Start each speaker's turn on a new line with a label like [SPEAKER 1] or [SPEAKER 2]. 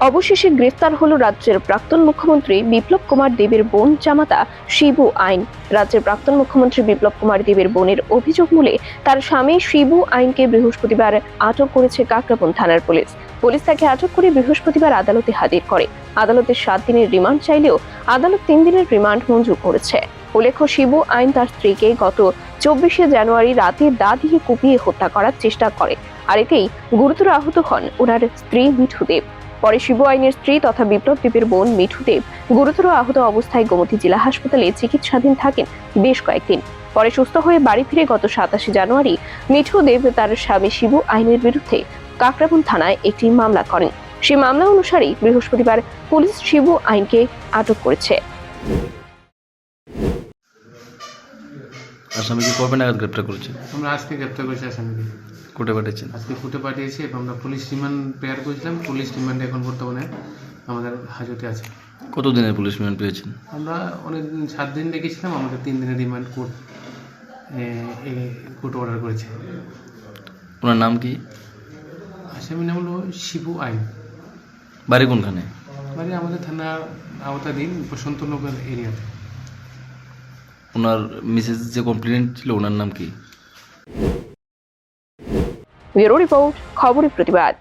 [SPEAKER 1] অবশেষে গ্রেফতার হলো রাজ্যের প্রাক্তন মুখ্যমন্ত্রী বিপ্লব কুমার দেবের বোন জামাতা শিবু আইন। রাজ্যের প্রাক্তন মুখ্যমন্ত্রী বিপ্লব কুমার দেবের বোনের অভিযোগ মূলে তার স্বামী শিবু আইনকে বৃহস্পতিবার আটক করেছে কাকরাবন থানার পুলিশ। পুলিশ তাকে আটক করে বৃহস্পতিবার আদালতে হাজির করে। আদালতে সাত দিনের রিমান্ড চাইলেও আদালত তিন দিনের রিমান্ড মঞ্জুর করেছে। উল্লেখ্য, শিবু আইন তার স্ত্রীকে গত চব্বিশে জানুয়ারি রাতে দা দিয়ে কুপিয়ে হত্যা করার চেষ্টা করে। আর এতেই গুরুতর আহত হন ওনার স্ত্রী মিঠু দেব। পরে শিবু আইনের স্ত্রী তথা বিপ্লব দ্বীপের বোন মিঠু দেব গুরুতর আহত অবস্থায় গোমতী জেলা হাসপাতালে চিকিৎসাধীন থাকেন বেশ কয়েকদিন। পরে সুস্থ হয়ে বাড়ি ফিরে গত সাতাশে জানুয়ারি মিঠু দেব তার স্বামী শিবু আইনের বিরুদ্ধে কাকরাবন থানায় একটি মামলা করেন। সেই মামলা অনুসারে বৃহস্পতিবার পুলিশ শিবু আইনকে আটক করেছে।
[SPEAKER 2] আসামিকে কবে নাগাদ গ্রেপ্তার করেছে?
[SPEAKER 3] আমরা আজকে গ্রেপ্তার করেছি আসামিকে।
[SPEAKER 2] কোর্টে পাঠিয়েছেন
[SPEAKER 3] আজকে কোর্টে পাঠিয়েছি এবং আমরা পুলিশ রিমান্ড প্রেয়ার করেছিলাম। পুলিশ রিমান্ডে এখন বর্তমানে আমাদের হাজতে আছে।
[SPEAKER 2] কত দিনের পুলিশ রিমান্ড পেয়েছেন?
[SPEAKER 3] আমরা অনেক দিন সাত দিন রেখেছিলাম আমাদের তিন দিনের রিমান্ড কোর্ট কোর্ট অর্ডার করেছে।
[SPEAKER 2] ওনার নাম কি?
[SPEAKER 3] আসামির নাম হলো শিবু আইন।
[SPEAKER 2] বাড়ি কোনখানে?
[SPEAKER 3] মানে আমাদের থানার আওতাধীন বসন্তনগর এরিয়াতে।
[SPEAKER 2] ওনার মিসেস যে কমপ্লেন ছিল ওনার নাম কি?
[SPEAKER 1] ব্যুরো রিপোর্ট খবরের প্রতিবাদ।